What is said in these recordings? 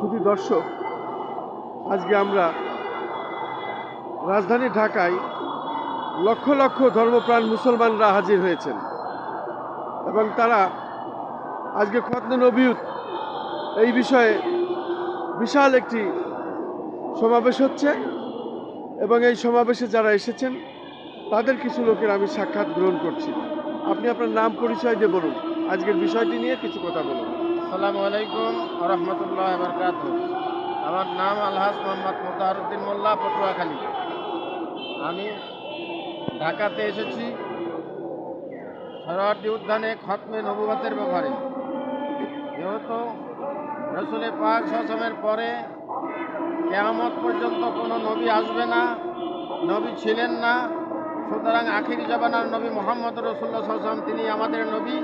শুধু দর্শক, আজকে আমরা রাজধানী ঢাকায় লক্ষ লক্ষ ধর্মপ্রাণ মুসলমানরা হাজির হয়েছেন। এবং তারা আজকে খতনে নবীত এই বিষয়ে বিশাল একটি সমাবেশ হচ্ছে এবং এই সমাবেশে যারা এসেছেন, তাদের কিছু লোকের আমি সাক্ষাৎ গ্রহণ করছি। আপনি আপনার নাম পরিচয় দিয়ে বলুন। আজকের বিষয়টি নিয়ে কিছু কথা বলুন। আসসালামু আলাইকুম রহমতুল্লাহ বরকাত আমার নাম আলহাজ মোহাম্মদ মোতাহারুদ্দিন মোল্লা, পটুয়াখালী। আমি ঢাকাতে এসেছি সরোয়ার্দী উদ্যানে খতমে নবুবতের ব্যাপারে। যেহেতু রসুলে পাক সসমের পরে কেয়ামত পর্যন্ত কোনো নবী আসবে না, নবী ছিলেন না, সুতরাং আখিরি জবানার নবী মোহাম্মদ রসুল্লাহ সাল্লাম তিনি আমাদের নবী।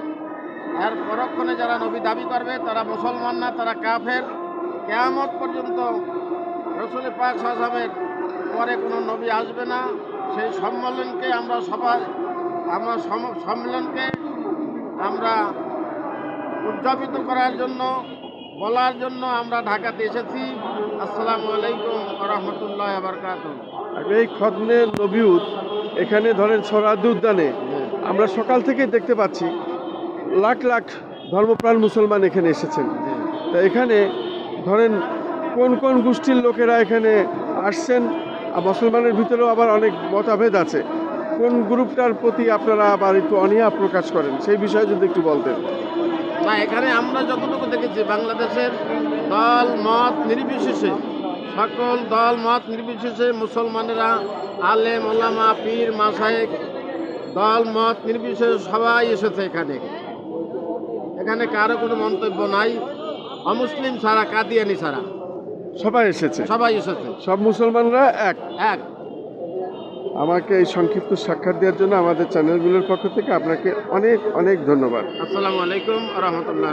আর পরক্ষণে যারা নবী দাবি করবে তারা মুসলমান না তারা কাফের। কেয়ামত পর্যন্ত রসুল পাক সাহসামের পরে কোনো নবী আসবে না। সেই সম্মেলনকে আমরা সবাই আমরা সম- সম্মেলনকে আমরা উদযাপিত করার জন্য বলার জন্য আমরা ঢাকাতে এসেছি। আসসালামু আলাইকুম রহমতুল্লাহ বরকাত আর এই খতনে নবীউদ এখানে ধরেন সরাদ্দি উদ্যানে আমরা সকাল থেকে দেখতে পাচ্ছি লাখ লাখ ধর্মপ্রাণ মুসলমান এখানে এসেছেন। তা এখানে ধরেন কোন কোন গোষ্ঠীর লোকেরা এখানে আসছেন? আর মুসলমানের ভিতরেও আবার অনেক মতাভেদ আছে। কোন গ্রুপটার প্রতি আপনারা আবার একটু অনীহা প্রকাশ করেন? সেই বিষয়ে যদি একটু বলতেন। না, এখানে আমরা যতটুকু দেখেছি, বাংলাদেশের দল, মত নির্বিশেষে, সকল দল, মত নির্বিশেষে মুসলমানেরা, আলেম, ওলামা, পীর মাসায়েক দল, মত নির্বিশেষে সবাই এসেছে এখানে। এখানে কারও কোনো মন্তব্য নাই। অমুসলিম ছাড়া কাদিয়ানি ছাড়া। সবাই এসেছে? সবাই এসেছে। সব মুসলমানরা এক? এক। আমাকে এই সংক্ষিপ্ত সাক্ষাৎ দেওয়ার জন্য আমাদের চ্যানেলগুলোর পক্ষ থেকে আপনাকে অনেক অনেক ধন্যবাদ। আসসালামু আলাইকুম রহমতুল্লাহ